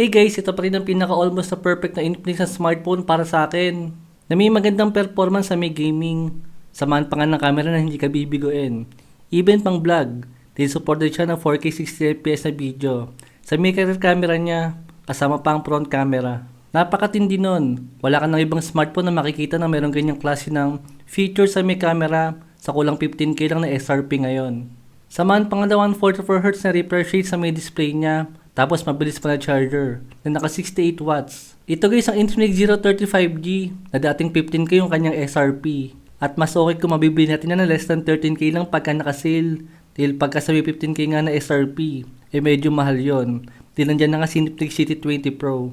Hey guys, ito pa rin ang pinaka-almost na perfect na Infinix na smartphone para sa akin. Na may magandang performance sa may gaming. Samahan pa nga ng camera na hindi ka bibigoin. Even pang vlog, dahil supported siya ng 4K 60fps na video. Sa may rear camera niya, kasama pa ang front camera. Napakatindi nun. Wala ka ng ibang smartphone na makikita na meron ganyang klase ng feature sa may camera sa kulang 15k lang na SRP ngayon. Samahan pa nga daw ang 44Hz na refresh rate sa may display niya tapos mabilis pa na charger na naka 68 watts. Ito guys ang Infinix 035G na dating 15k yung kanyang SRP. At mas okay kung mabibili natin na less than 13k lang pagka naka-sale. Dahil pagka sa may 15k nga na SRP, eh medyo mahal yon. Dahil nandyan na nga si Infinix GT20 Pro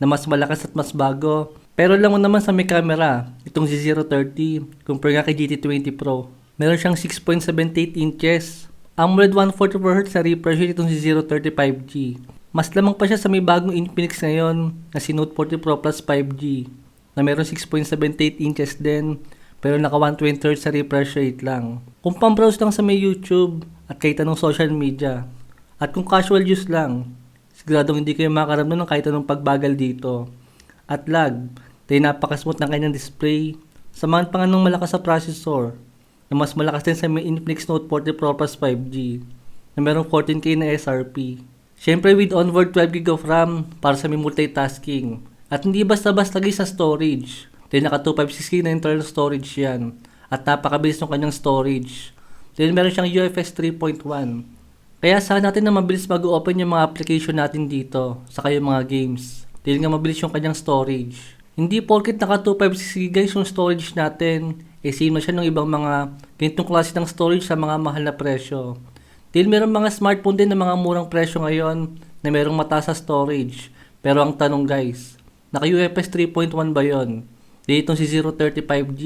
na mas malakas at mas bago. Pero lang mo naman sa may camera, itong Z030 compare nga kay GT20 Pro. Meron siyang 6.78 inches AMOLED 144Hz na refresh rate itong si 035G. Mas lamang pa siya sa may bagong Infinix ngayon na si Note 40 Pro Plus 5G na meron 6.78 inches din pero naka 120Hz sa refresh rate lang. Kung pang-browse lang sa may YouTube at kahit anong social media at kung casual use lang, siguradong hindi kayo makaramdam ng kahit anong pagbagal dito. At lag, dahil napakasmooth ng kanyang display, samahan pa nga ng malakas sa processor na mas malakas din sa Infinix Note 40 Pro Plus 5G na merong 14K na SRP. Siyempre with onboard 12GB of RAM para sa may multitasking. At hindi basta-basta guys sa storage. Dahil naka 256GB na internal storage yan. At napakabilis ng kanyang storage. Dahil meron siyang UFS 3.1. Kaya saan natin na mabilis mag-open yung mga application natin dito sa kayong mga games. Dahil nga mabilis yung kanyang storage. Hindi porket naka 256GB guys yung storage natin eh same na siya ng ibang mga ganitong klase ng storage sa mga mahal na presyo. Dahil meron mga smartphone din na mga murang presyo ngayon na merong mataas sa storage. Pero ang tanong guys, naka UFS 3.1 ba yon? Dito si 035G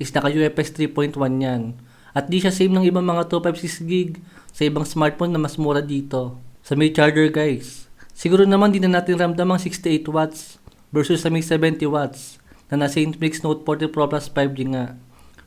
is naka UFS 3.1 yan. At di siya same ng ibang mga 256 gig sa ibang smartphone na mas mura dito. Sa may charger guys. Siguro naman di na natin ramdam ang 68 watts versus may 70 watts na nasa Infinix Note 40 Pro Plus 5G nga.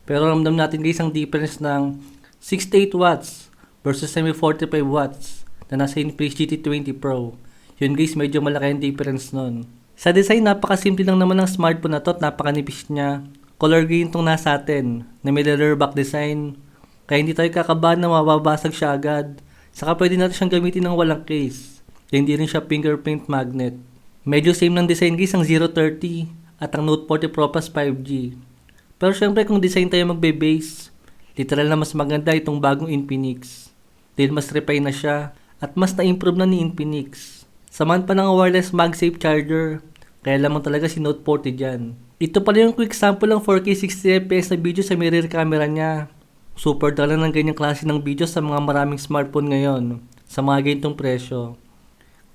Pero ramdam natin guys ang difference ng 68 watts versus semi 45 watts na nasa Infinix GT20 Pro. Yun guys, medyo malaki ang difference nun. Sa design, napakasimple lang naman ng smartphone na to at napakanipis niya. Color green itong nasa atin na may leather back design. Kaya hindi tayo kakabahan na mababasag siya agad. Saka pwede natin siyang gamitin ng walang case. Kaya hindi rin siya fingerprint magnet. Medyo same ng design guys ang 030 at ang Note 40 Pro Plus 5G. Pero syempre kung design tayo magbe-base, literal na mas maganda itong bagong Infinix. Dahil mas refine na siya at mas na-improve na ni Infinix. Samahan pa ng wireless MagSafe charger, kaya lamang talaga si Note 40 dyan. Ito pala yung quick sample ng 4K 60fps na video sa mirror camera niya. Super dala ng ganyang klase ng video sa mga maraming smartphone ngayon, sa mga ganitong presyo.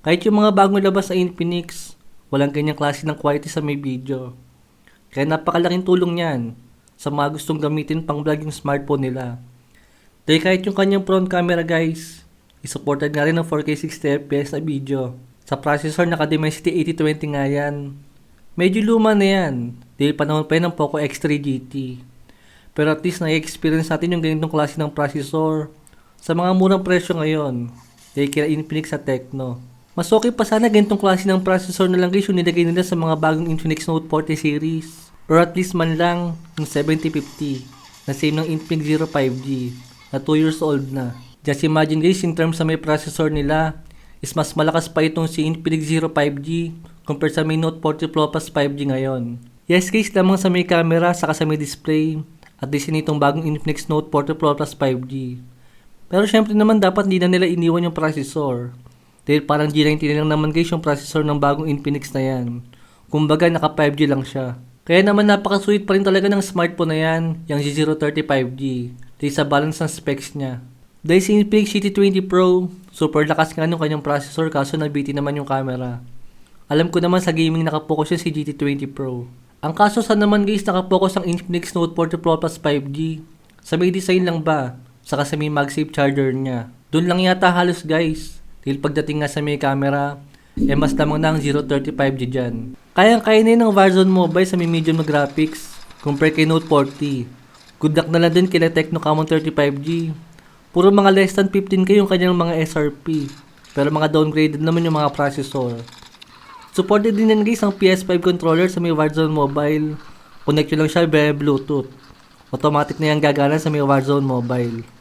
Kahit yung mga bagong labas sa Infinix, Walang ganyang klase ng quality sa may video. Kaya napakalaking tulong niyan sa mga gustong gamitin pang vlog yung smartphone nila. Dahil kahit yung kanyang front camera guys, isupported nga rin ng 4K 60fps na video. Sa processor naka Dimensity 8020 nga yan. Medyo luma na yan, dahil panahon pa yan ng Poco X3 GT. Pero at least na-experience natin yung ganitong klase ng processor sa mga murang presyo ngayon, dahil kila Infinix sa Tecno. Mas okay pa sana ganitong klase ng processor na lang guys yung nilagay nila sa mga bagong Infinix Note 40 series. Or at least man lang yung 7050 na same ng Infinix 05G na 2 years old na. Just imagine guys in terms sa may processor nila is mas malakas pa itong si Infinix 05G compared sa may Note 40 Pro Plus 5G ngayon. Yes guys, lamang sa may camera saka sa may display at least itong bagong Infinix Note 40 Pro Plus 5G. Pero syempre naman dapat hindi na nila iniwan yung processor. Dahil parang G90 lang naman guys yung processor ng bagong Infinix na yan. Kumbaga naka 5G lang siya. Kaya naman napaka-sweet pa rin talaga ng smartphone na yan, yung G035G. Dahil sa balance ng specs niya. Dahil si Infinix GT20 Pro, super lakas nga nung kanyang processor kaso nabiti naman yung camera. Alam ko naman sa gaming nakapokus siya si GT20 Pro. Ang kaso sa naman guys nakapokus ang Infinix Note 40 Pro Plus 5G. Sa may design lang ba? Saka sa may MagSafe charger niya. Doon lang yata halos guys. Dahil pagdating nga sa may camera, eh mas lamang na ang 035G dyan. Kayang-kaya na ng Warzone Mobile sa may medium na graphics compare kay Note 40. Good luck na lang din kila Tecno Camon 35G. Puro mga less than 15k yung kanyang mga SRP. Pero mga downgraded naman yung mga processor. Supported din yan guys ang PS5 controller sa may Warzone Mobile. Connect lang siya via Bluetooth. Automatic na yan gagana sa may Warzone Mobile.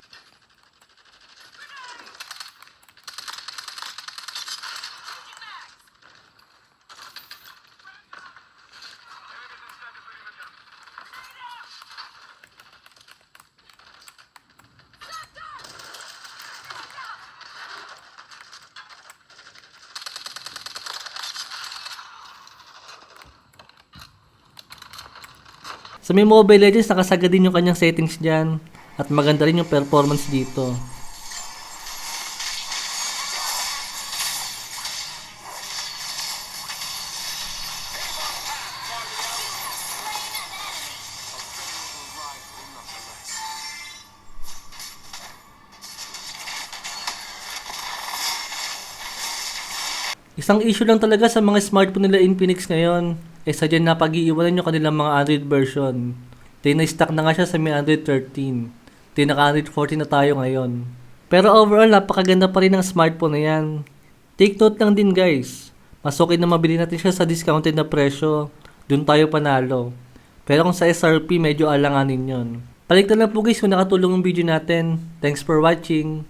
Sa may Mobile Legends, nakasagad din yung kanyang settings dyan. At maganda rin yung performance dito. Isang issue lang talaga sa mga smartphone nila Infinix ngayon, eh sadya na pag-iiwanan yung kanilang mga Android version. Then na-stuck na nga siya sa may Android 13. Then naka Android 14 na tayo ngayon. Pero overall, napakaganda pa rin ng smartphone na yan. Take note lang din guys. Mas okay na mabili natin siya sa discounted na presyo. Doon tayo panalo. Pero kung sa SRP, medyo alanganin yon. Balik na lang po guys kung nakatulong ang video natin. Thanks for watching.